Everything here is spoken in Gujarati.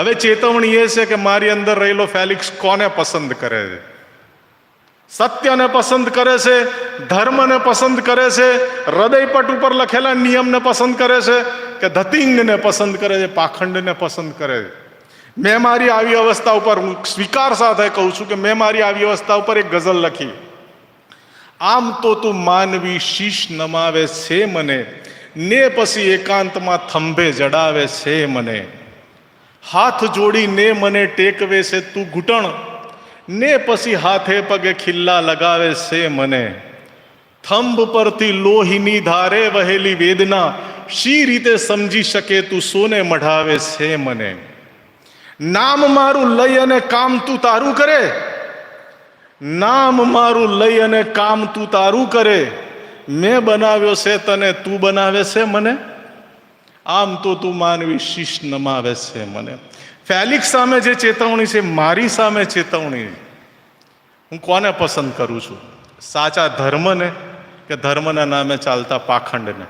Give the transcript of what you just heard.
હવે ચેતવણી એ છે કે મારી અંદર રહેલો ફેલિક્સ કોને પસંદ કરે છે? સત્યને પસંદ કરે છે, ધર્મને પસંદ કરે છે, હૃદયપટ ઉપર લખેલા નિયમને પસંદ કરે છે કે ધતિંગને પસંદ કરે છે, પાખંડને પસંદ કરે છે? મેં મારી આવી અવસ્થા ઉપર હું સ્વીકાર સાથે કહું છું કે મેં મારી આવી અવસ્થા ઉપર એક ગઝલ લખી. આમ તો તું માનવી શીશ નમાવે છે મને, ને પછી એકાંતમાં થંભે જડાવે છે મને. હાથ જોડીને મને ટેકવે છે તું ઘૂંટણ. ને પછી હાથે પગે ખિલ્લા લગાવે છે મને. થંભ પરથી લોહીની ધારે વહેલી વેદના શી રીતે સમજી શકે તું સોને મઢાવે છે મને. નામ મારું લઈ અને કામ તું તારું કરે. નામ મારું લઈ અને કામ તું તારું કરે. મેં બનાવ્યો છે તને તું બનાવે છે મને. આમ તો તું માનવી શીશ નમાવે છે મને. ફેલિક્સ સામે જે ચેતવણી છે, મારી સામે ચેતવણી. હું કોને પસંદ કરું છું? સાચા ધર્મને કે ધર્મના નામે ચાલતા પાખંડને?